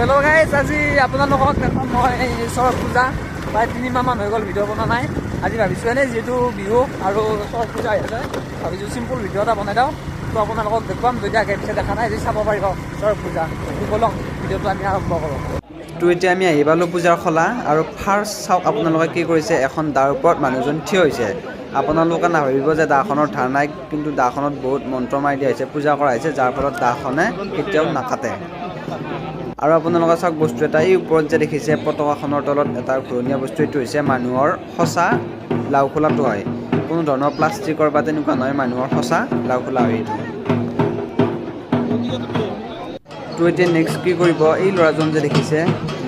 Hello guys আজি আপোনালোকক দেখাম মই চৰক পূজা প্ৰায় তিনিমাহমান হৈ গ'ল ভিডিঅ' বনোৱা নাই। আজি ভাবিছোঁ এনেই যিহেতু বিহু আৰু চৰক পূজা আহি আছে ভাবিছোঁ চিম্পুল ভিডিঅ' এটা বনাই দিওঁ। তো আপোনালোকক দেখুৱাম যদি আগে পিছে দেখা নাই আজি চাব পাৰিব চৰক পূজা। বলক ভিডিঅ'টো আমি আৰম্ভ কৰোঁ। তো এতিয়া আমি আহি পালোঁ পূজাৰ খলা আৰু ফাৰ্ষ্ট চাওক আপোনালোকে কি কৰিছে এখন দাৰ ওপৰত মানুহজন থিয় হৈছে। আপোনালোকে নাভাবিব যে দাখনৰ ধাৰ নাই কিন্তু দাখনত বহুত মন্ত্ৰ মাৰি দিয়া হৈছে পূজা কৰা হৈছে যাৰ ফলত দাখনে কেতিয়াও নাকাটে আৰু আপোনালোকে চাওক বস্তু এটা এই ওপৰত যে দেখিছে পতাকাখনৰ তলত এটা ঘূৰণীয়া বস্তু এইটো হৈছে মানুহৰ সঁচা লাও খোলাটো হয় কোনো ধৰণৰ প্লাষ্টিকৰ বা তেনেকুৱা নহয় মানুহৰ সঁচা লাও খোলা হয় এইটো। তো এতিয়া নেক্সট কি কৰিব? এই ল'ৰাজন যে দেখিছে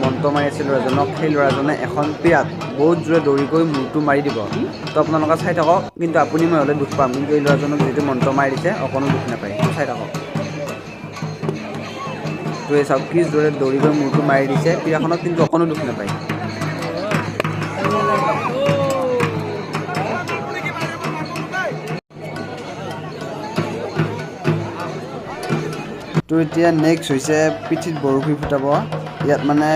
মন্ত্ৰ মাৰি আছে ল'ৰাজনক সেই ল'ৰাজনে এখন পিৰাত বহুত জোৰে দৌৰি গৈ মূৰটো মাৰি দিব। তো আপোনালোকে চাই থাকক কিন্তু আপুনি মই হ'লে দুখ পাম কিন্তু এই ল'ৰাজনক যিটো মন্ত্ৰ মাৰি দিছে অকণো দুখ নাপায়। চাই থাকক। তো এই চাওক কি জোৰে দৌৰি গৈ মূৰটো মাৰি দিছে। পিৰাখনত কিন্তু অকণো দুখ নাপায় তো এতিয়া নেক্সট হৈছে পিঠিত বৰশী ফুটাব। ইয়াত মানে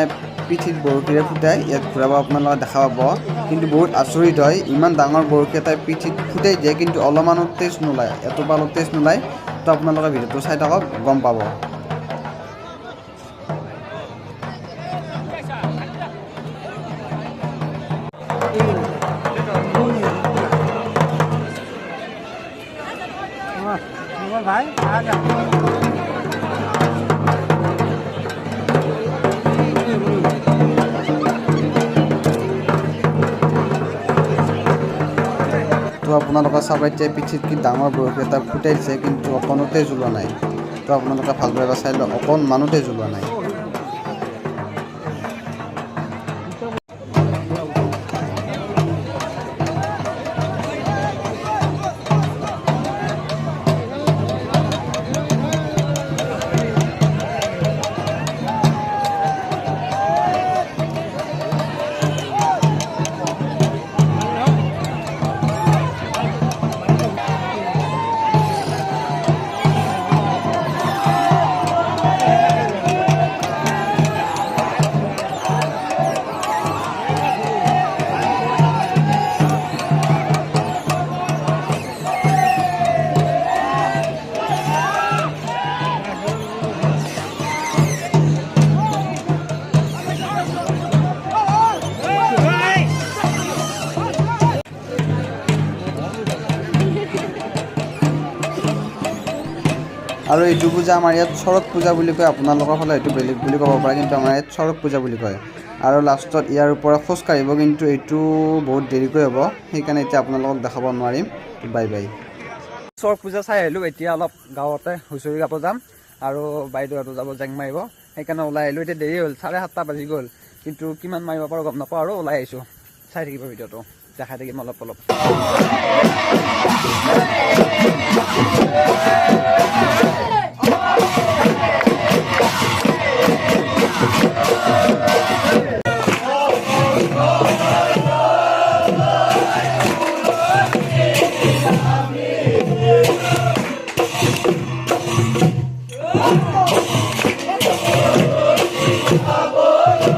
পিঠিত বৰশীৰে ফুটাই, ইয়াত ঘূৰাব আপোনালোকে দেখা পাব। কিন্তু বহুত আচৰিত হয়, ইমান ডাঙৰ বৰশী এটাই পিঠিত ফুটাই দিয়ে, কিন্তু অলপমানো তেজ নোলায় এটোপা অলপ তেজ নোলায়। তো আপোনালোকে ভিডিঅ'টো চাই থাকক, গম পাব। ভাই তো আপোনালোকে চাবাই এতিয়া পিঠিত কি ডাঙৰ বৰশী এটা ফুটাইছে, কিন্তু অকণতে জ্বলোৱা নাই। তো আপোনালোকে ভালদৰে চাই অকন অকণ মানতে নাই। আৰু এইটো পূজা আমাৰ ইয়াত চৰক পূজা বুলি কয়, আপোনালোকৰ ফালে এইটো বেলেগ বুলি ক'ব পাৰে, কিন্তু আমাৰ ইয়াত চৰক পূজা বুলি কয়। আৰু লাষ্টত ইয়াৰ ওপৰত খোজ কাঢ়িব, কিন্তু এইটো বহুত দেৰিকৈ হ'ব, সেইকাৰণে এতিয়া আপোনালোকক দেখাব নোৱাৰিম। Bye bye. চৰক পূজা চাই আহিলোঁ, এতিয়া অলপ গাঁৱতে হুঁচৰি গাব যাম আৰু বাইদেউহঁতো যাব জেং মাৰিব। সেইকাৰণে ওলাই আহিলোঁ, এতিয়া দেৰি হ'ল, চাৰে সাতটা বাজি গ'ল, কিন্তু কিমান মাৰিব পাৰোঁ গম নাপাওঁ আৰু ওলাই আহিছোঁ। চাই থাকিব ভিডিঅ'টো, দেখাই থাকিম অলপ অলপ। Oh,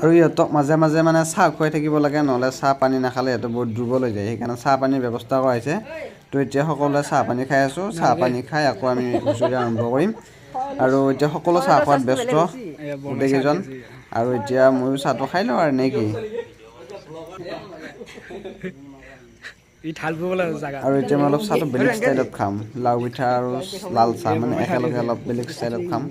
আৰু ইহঁতক মাজে মাজে মানে চাহ খুৱাই থাকিব লাগে নহ'লে চাহ পানী নাখালে সিহঁতে বহুত দুৰ্বল হৈ যায়। সেইকাৰণে চাহ পানীৰ ব্যৱস্থা কৰা হৈছে। তো এতিয়া সকলোৱে চাহ পানী খাই আছোঁ। চাহ পানী খাই আকৌ আমি হুঁচৰি আৰম্ভ কৰিম। আৰু এতিয়া সকলো চাহ খোৱাত ব্যস্ত গোটেইকেইজন। আৰু এতিয়া ময়ো চাহটো খাই লওঁ আৰু নে কি? ই ঢাল ফুৰিবলৈ জাগা। আৰু এতিয়া মই অলপ চাহটো বেলেগ ষ্টাইলত খাম। লাউ পিঠা আৰু লাল চাহ মানে একেলগে অলপ বেলেগ ষ্টাইলত খাম।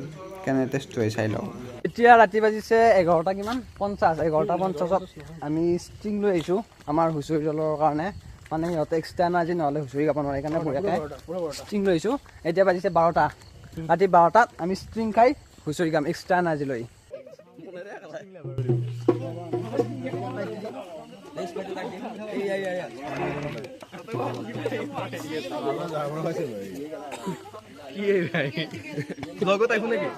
কেনে টেষ্ট হয় চাই লওঁ এতিয়া ৰাতি বাজিছে এঘাৰটা কিমান? পঞ্চাছ এঘাৰটা পঞ্চাছত আমি ষ্ট্ৰিং লৈ আহিছোঁ আমাৰ হুঁচৰি দলৰ কাৰণে। মানে সিহঁতে এক্সট্ৰা এনাৰ্জি নহ'লে হুঁচৰি গাব নোৱাৰে সেইকাৰণে বঢ়িয়াকৈ ষ্ট্ৰিং লৈ আহিছোঁ। এতিয়া বাজিছে বাৰটা। ৰাতি বাৰটাত আমি ষ্ট্ৰিং খাই হুঁচৰি গাম এক্সট্ৰা এনাৰ্জি লৈ কি ভাই? লগত আইফোন নাকি?